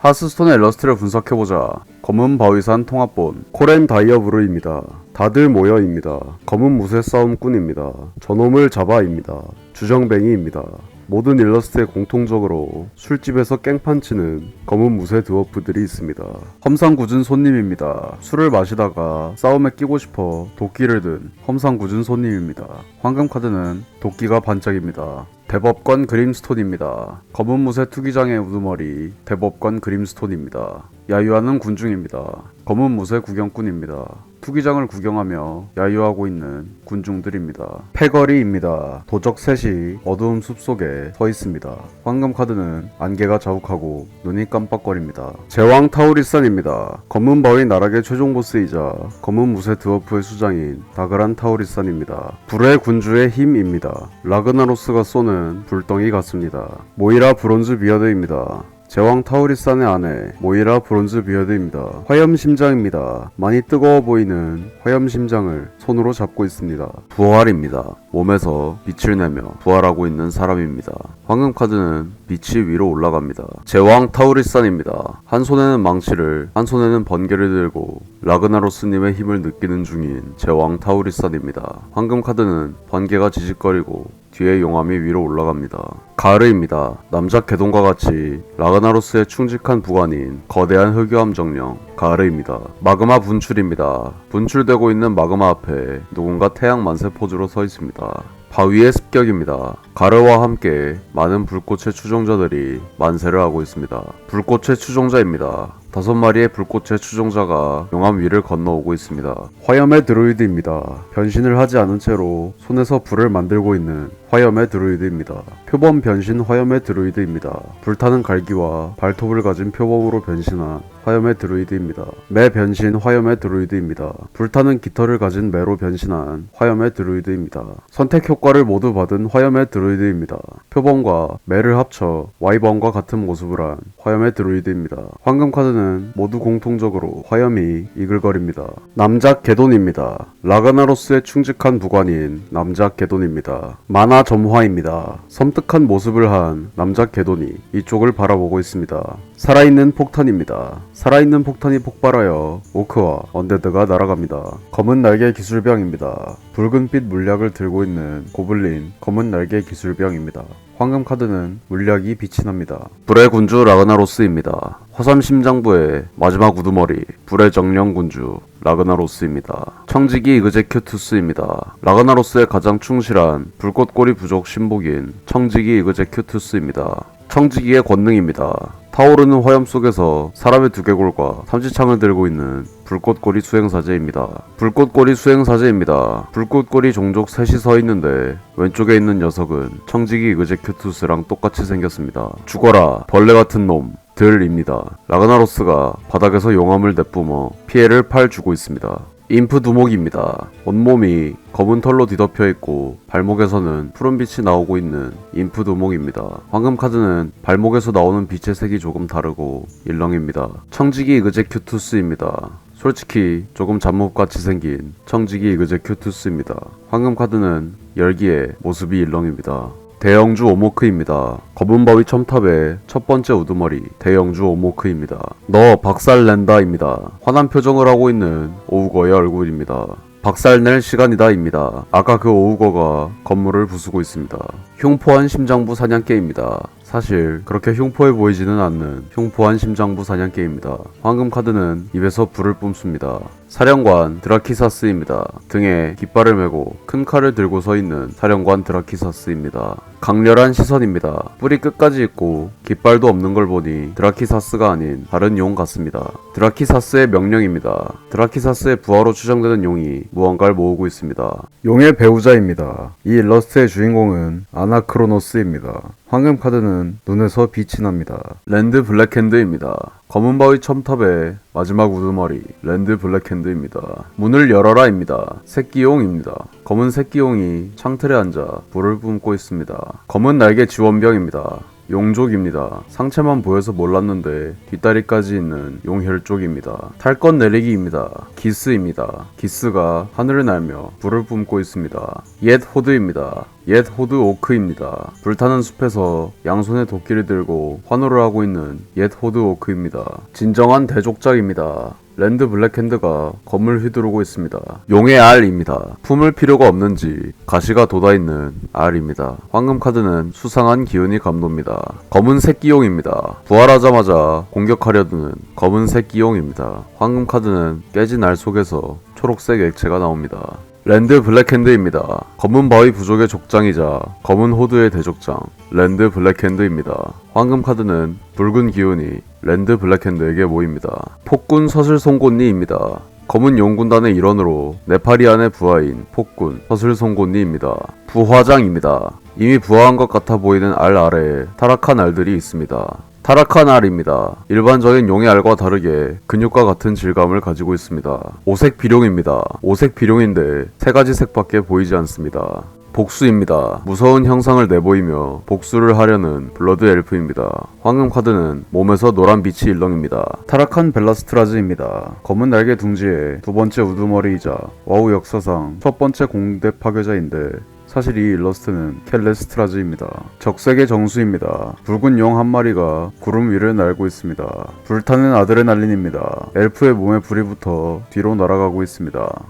하스스톤의 일러스트를 분석해보자. 검은 바위산 통합본 코렌 다이어 브루입니다. 다들 모여입니다. 검은 무쇠 싸움꾼입니다. 저놈을 잡아입니다. 주정뱅이입니다. 모든 일러스트에 공통적으로 술집에서 깽판 치는 검은 무쇠 드워프들이 있습니다. 험상궂은 손님입니다. 술을 마시다가 싸움에 끼고 싶어 도끼를 든 험상궂은 손님입니다. 황금 카드는 도끼가 반짝입니다. 대법관 그림스톤입니다. 검은 무쇠 투기장의 우두머리 대법관 그림스톤입니다. 야유하는 군중입니다. 검은 무쇠 구경꾼입니다. 투기장을 구경하며 야유하고 있는 군중들입니다. 패거리입니다. 도적 셋이 어두운 숲 속에 서 있습니다. 황금 카드는 안개가 자욱하고 눈이 깜빡거립니다. 제왕 타우리산입니다. 검은 바위 나락의 최종 보스이자 검은 무쇠 드워프의 수장인 다그란 타우리산입니다. 불의 군주의 힘입니다. 라그나로스가 쏘는 불덩이 같습니다. 모이라 브론즈 비어드입니다. 제왕 타우리산의 아내 모이라 브론즈 비어드입니다. 화염 심장입니다. 많이 뜨거워 보이는 화염 심장을 손으로 잡고 있습니다. 부활입니다. 몸에서 빛을 내며 부활하고 있는 사람입니다. 황금 카드는 빛이 위로 올라갑니다. 제왕 타우리산입니다. 한 손에는 망치를 한 손에는 번개를 들고 라그나로스님의 힘을 느끼는 중인 제왕 타우리산입니다. 황금 카드는 번개가 지직거리고 뒤에 용암이 위로 올라갑니다. 가르입니다. 남자 개동과 같이 라그나로스의 충직한 부관인 거대한 흑유함 정령 가르입니다. 마그마 분출입니다. 분출되고 있는 마그마 앞에 누군가 태양 만세 포즈로 서 있습니다. 바위의 습격입니다. 가르와 함께 많은 불꽃의 추종자들이 만세를 하고 있습니다. 불꽃의 추종자입니다. 다섯 마리의 불꽃의 추종자가 용암 위를 건너오고 있습니다. 화염의 드루이드입니다. 변신을 하지 않은 채로 손에서 불을 만들고 있는 화염의 드루이드입니다. 표범 변신 화염의 드루이드입니다. 불타는 갈기와 발톱을 가진 표범으로 변신한 화염의 드루이드입니다. 매 변신 화염의 드루이드입니다. 불타는 깃털을 가진 매로 변신한 화염의 드루이드입니다. 선택 효과를 모두 받은 화염의 드루이드입니다. 표범과 매를 합쳐 와이번과 같은 모습을 한 화염의 드루이드입니다. 황금 카드는 모두 공통적으로 화염이 이글거립니다. 남작 개돈입니다. 라가나로스의 충직한 부관인 남작 개돈입니다. 만화 점화입니다. 섬뜩한 모습을 한 남작 개돈이 이쪽을 바라보고 있습니다. 살아있는 폭탄입니다. 살아있는 폭탄이 폭발하여 오크와 언데드가 날아갑니다. 검은 날개 기술병입니다. 붉은빛 물약을 들고 있는 고블린 검은 날개 기술병입니다. 황금 카드는 물약이 빛이 납니다. 불의 군주 라그나로스입니다. 화산 심장부의 마지막 우두머리 불의 정령 군주 라그나로스입니다. 청지기 이그제큐투스입니다. 라그나로스의 가장 충실한 불꽃꼬리 부족 신복인 청지기 이그제큐투스입니다. 청지기의 권능입니다. 타오르는 화염 속에서 사람의 두개골과 삼지창을 들고 있는 불꽃꼬리 수행사제입니다. 불꽃꼬리 수행사제입니다. 불꽃꼬리 종족 셋이 서 있는데 왼쪽에 있는 녀석은 청지기 이그제큐투스랑 똑같이 생겼습니다. 죽어라 벌레 같은 놈. 들입니다. 라그나로스가 바닥에서 용암을 내뿜어 피해를 팔 주고 있습니다. 인프 두목입니다. 온몸이 검은 털로 뒤덮여 있고 발목에서는 푸른 빛이 나오고 있는 인프 두목입니다. 황금 카드는 발목에서 나오는 빛의 색이 조금 다르고 일렁입니다. 청지기 이그제 큐투스입니다. 솔직히 조금 잡목같이 생긴 청지기 이그제 큐투스입니다. 황금 카드는 열기의 모습이 일렁입니다. 대영주 오모크입니다. 검은 바위 첨탑의 첫 번째 우두머리 대영주 오모크입니다. 너 박살낸다입니다. 화난 표정을 하고 있는 오우거의 얼굴입니다. 박살낼 시간이다입니다. 아까 그 오우거가 건물을 부수고 있습니다. 흉포한 심장부 사냥개입니다. 사실 그렇게 흉포해 보이지는 않는 흉포한 심장부 사냥개입니다. 황금 카드는 입에서 불을 뿜습니다. 사령관 드라키사스입니다. 등에 깃발을 메고 큰 칼을 들고 서 있는 사령관 드라키사스입니다. 강렬한 시선입니다. 뿌리 끝까지 있고 깃발도 없는 걸 보니 드라키사스가 아닌 다른 용 같습니다. 드라키사스의 명령입니다. 드라키사스의 부하로 추정되는 용이 무언가를 모으고 있습니다. 용의 배우자입니다. 이 일러스트의 주인공은 아나크로노스입니다. 황금 카드는 눈에서 빛이 납니다. 랜드 블랙핸드입니다. 검은 바위 첨탑의 마지막 우두머리 랜드 블랙핸드입니다. 문을 열어라입니다. 새끼용입니다. 검은 새끼용이 창틀에 앉아 불을 뿜고 있습니다. 검은 날개 지원병입니다. 용족입니다. 상체만 보여서 몰랐는데 뒷다리까지 있는 용혈족입니다. 탈것 내리기입니다. 기스입니다. 기스가 하늘을 날며 불을 뿜고 있습니다. 옛 호드입니다. 옛 호드 오크입니다. 불타는 숲에서 양손에 도끼를 들고 환호를 하고 있는 옛 호드 오크입니다. 진정한 대족장입니다. 랜드 블랙핸드가 검을 휘두르고 있습니다. 용의 알입니다. 품을 필요가 없는지 가시가 돋아있는 알입니다. 황금 카드는 수상한 기운이 감돕니다. 검은 새끼용입니다. 부활하자마자 공격하려 드는 검은 새끼용입니다. 황금 카드는 깨진 알 속에서 초록색 액체가 나옵니다. 랜드 블랙핸드입니다. 검은 바위 부족의 족장이자 검은 호드의 대족장 랜드 블랙핸드입니다. 황금 카드는 붉은 기운이 랜드 블랙핸드에게 모입니다. 폭군 서슬송곳니입니다. 검은 용군단의 일원으로 네파리안의 부하인 폭군 서슬송곳니입니다. 부화장입니다. 이미 부화한 것 같아 보이는 알 아래에 타락한 알들이 있습니다. 타락한 알입니다. 일반적인 용의 알과 다르게 근육과 같은 질감을 가지고 있습니다. 오색 비룡입니다. 오색 비룡인데 세 가지 색밖에 보이지 않습니다. 복수입니다. 무서운 형상을 내보이며 복수를 하려는 블러드 엘프입니다. 황금 카드는 몸에서 노란 빛이 일렁입니다. 타락한 벨라스트라즈입니다. 검은 날개 둥지의 두 번째 우두머리이자 와우 역사상 첫 번째 공대 파괴자인데 사실 이 일러스트는 켈레스트라즈입니다. 적색의 정수입니다. 붉은 용 한 마리가 구름 위를 날고 있습니다. 불타는 아드레날린입니다. 엘프의 몸에 불이 붙어 뒤로 날아가고 있습니다.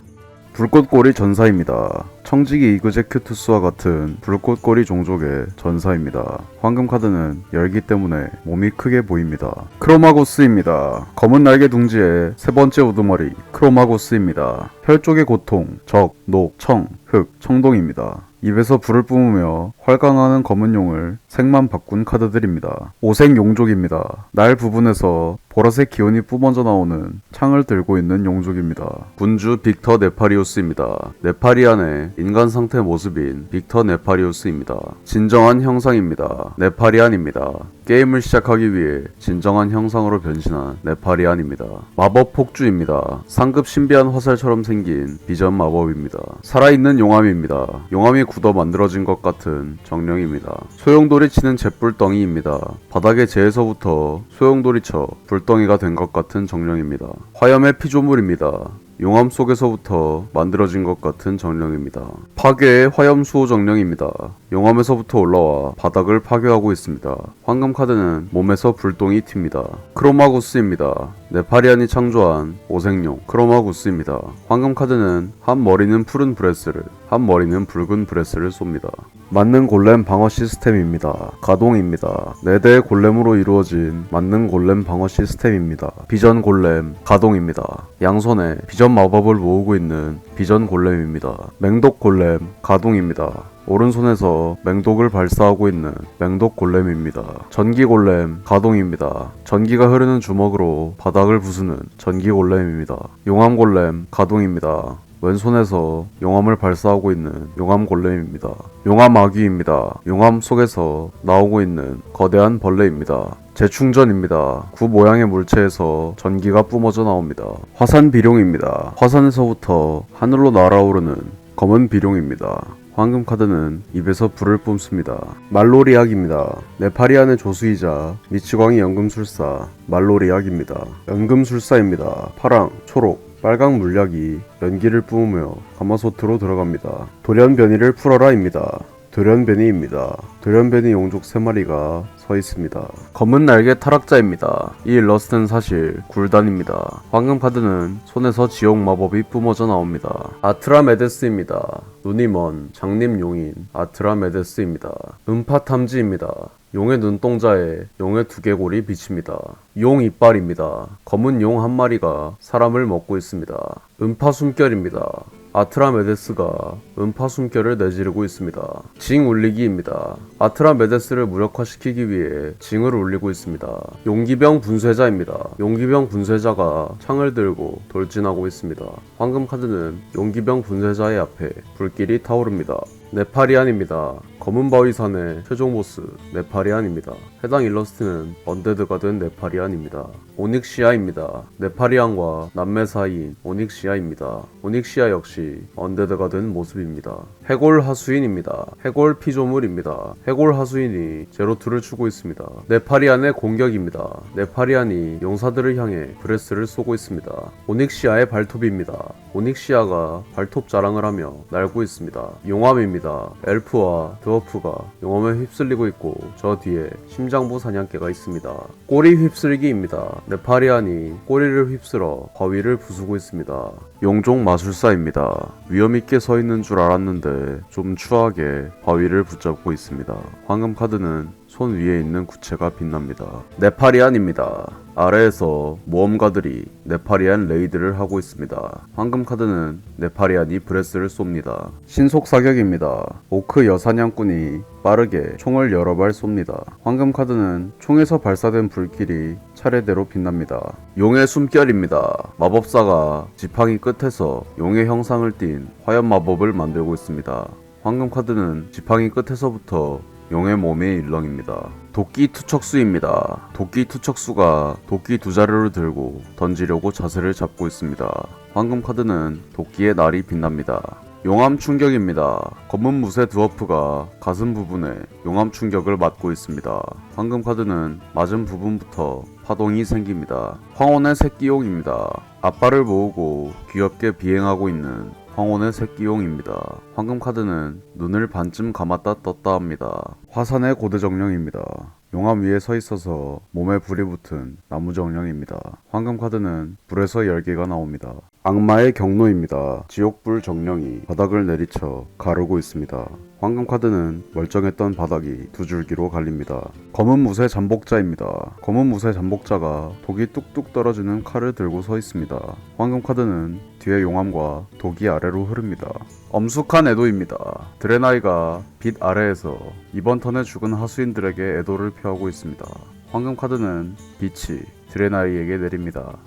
불꽃꼬리 전사입니다. 청지기 이그제 큐투스와 같은 불꽃꼬리 종족의 전사입니다. 황금 카드는 열기 때문에 몸이 크게 보입니다. 크로마고스입니다. 검은 날개 둥지의 세 번째 우두머리 크로마고스입니다. 혈족의 고통, 적, 녹, 청, 흑, 청동입니다. 입에서 불을 뿜으며 활강하는 검은 용을 색만 바꾼 카드들입니다. 오색 용족입니다. 날 부분에서 보라색 기운이 뿜어져 나오는 창을 들고 있는 용족입니다. 군주 빅터 네파리우스입니다. 네파리안의 인간 상태 모습인 빅터 네파리우스입니다. 진정한 형상입니다. 네파리안입니다. 게임을 시작하기 위해 진정한 형상으로 변신한 네파리안입니다. 마법 폭주입니다. 상급 신비한 화살처럼 생긴 비전 마법입니다. 살아있는 용암입니다. 용암이 굳어 만들어진 것 같은 정령입니다. 소용돌이 치는 잿불덩이입니다. 바닥의 재에서부터 소용돌이쳐 불덩이가 된 것 같은 정령입니다. 화염의 피조물입니다. 용암 속에서부터 만들어진 것 같은 정령입니다. 파괴의 화염 수호 정령입니다. 용암에서부터 올라와 바닥을 파괴하고 있습니다. 황금 카드는 몸에서 불똥이 튑니다. 크로마구스입니다. 네파리안이 창조한 오색용 크로마구스입니다. 황금 카드는 한 머리는 푸른 브레스를, 한 머리는 붉은 브레스를 쏩니다. 맞는 골렘 방어 시스템입니다. 가동입니다. 4대의 골렘으로 이루어진 맞는 골렘 방어 시스템입니다. 비전 골렘 가동입니다. 양손에 비전 마법을 모으고 있는 비전 골렘입니다. 맹독 골렘 가동입니다. 오른손에서 맹독을 발사하고 있는 맹독 골렘입니다. 전기 골렘 가동입니다. 전기가 흐르는 주먹으로 바닥을 부수는 전기 골렘입니다. 용암 골렘 가동입니다. 왼손에서 용암을 발사하고 있는 용암 골렘입니다. 용암 아귀입니다. 용암 속에서 나오고 있는 거대한 벌레입니다. 재충전입니다. 구 모양의 물체에서 전기가 뿜어져 나옵니다. 화산 비룡입니다. 화산에서부터 하늘로 날아오르는 검은 비룡입니다. 황금 카드는 입에서 불을 뿜습니다. 말로리악입니다. 네파리안의 조수이자 미치광이 연금술사 말로리악입니다. 연금술사입니다. 파랑, 초록, 빨강 물약이 연기를 뿜으며 가마솥으로 들어갑니다. 돌연변이를 풀어라입니다. 돌연변이입니다. 돌연변이 용족 3마리가 서 있습니다. 검은 날개 타락자입니다. 이 일러스트는 사실 굴단입니다. 황금 카드는 손에서 지옥 마법이 뿜어져 나옵니다. 아트라메데스입니다. 눈이 먼 장님 용인 아트라메데스입니다. 음파 탐지입니다. 용의 눈동자에 용의 두개골이 비칩니다. 용 이빨입니다. 검은 용 한 마리가 사람을 먹고 있습니다. 음파 숨결입니다. 아트라메데스가 음파 숨결을 내지르고 있습니다. 징 울리기입니다. 아트라메데스를 무력화시키기 위해 징을 울리고 있습니다. 용기병 분쇄자입니다. 용기병 분쇄자가 창을 들고 돌진하고 있습니다. 황금 카드는 용기병 분쇄자의 앞에 불길이 타오릅니다. 네파리안입니다. 검은 바위산의 최종 보스 네파리안입니다. 해당 일러스트는 언데드가 된 네파리안입니다. 오닉시아입니다. 네파리안과 남매 사이인 오닉시아입니다. 오닉시아 역시 언데드가 된 모습입니다. 해골 하수인입니다. 해골 피조물입니다. 해골 하수인이 제로투를 추고 있습니다. 네파리안의 공격입니다. 네파리안이 용사들을 향해 브레스를 쏘고 있습니다. 오닉시아의 발톱입니다. 오닉시아가 발톱 자랑을 하며 날고 있습니다. 용암입니다. 엘프와 드 워프가 용암에 휩쓸리고 있고 저 뒤에 심장부 사냥개가 있습니다. 꼬리 휩쓸기입니다. 네파리안이 꼬리를 휩쓸어 바위를 부수고 있습니다. 용종 마술사입니다. 위험있게 서 있는 줄 알았는데 좀 추하게 바위를 붙잡고 있습니다. 황금 카드는 손 위에 있는 구체가 빛납니다. 네파리안입니다. 아래에서 모험가들이 네파리안 레이드를 하고 있습니다. 황금 카드는 네파리안이 브레스를 쏩니다. 신속 사격입니다. 오크 여사냥꾼이 빠르게 총을 여러 발 쏩니다. 황금 카드는 총에서 발사된 불길이 차례대로 빛납니다. 용의 숨결입니다. 마법사가 지팡이 끝에서 용의 형상을 띤 화염 마법을 만들고 있습니다. 황금 카드는 지팡이 끝에서부터 용의 몸의 일렁입니다. 도끼 투척수입니다. 도끼 투척수가 도끼 두 자루를 들고 던지려고 자세를 잡고 있습니다. 황금 카드는 도끼의 날이 빛납니다. 용암 충격입니다. 검은 무쇠 드워프가 가슴 부분에 용암 충격을 맞고 있습니다. 황금 카드는 맞은 부분부터 파동이 생깁니다. 황혼의 새끼용입니다. 앞발을 모으고 귀엽게 비행하고 있는 황혼의 새끼용입니다. 황금 카드는 눈을 반쯤 감았다 떴다 합니다. 화산의 고대정령입니다. 용암 위에 서 있어서 몸에 불이 붙은 나무정령입니다. 황금 카드는 불에서 열개가 나옵니다. 악마의 경로입니다. 지옥불 정령이 바닥을 내리쳐 가르고 있습니다. 황금 카드는 멀쩡했던 바닥이 두 줄기로 갈립니다. 검은 무쇠 잠복자입니다. 검은 무쇠 잠복자가 독이 뚝뚝 떨어지는 칼을 들고 서 있습니다. 황금 카드는 뒤에 용암과 독이 아래로 흐릅니다. 엄숙한 애도입니다. 드레나이가 빛 아래에서 이번 턴에 죽은 하수인들에게 애도를 표하고 있습니다. 황금 카드는 빛이 드레나이에게 내립니다.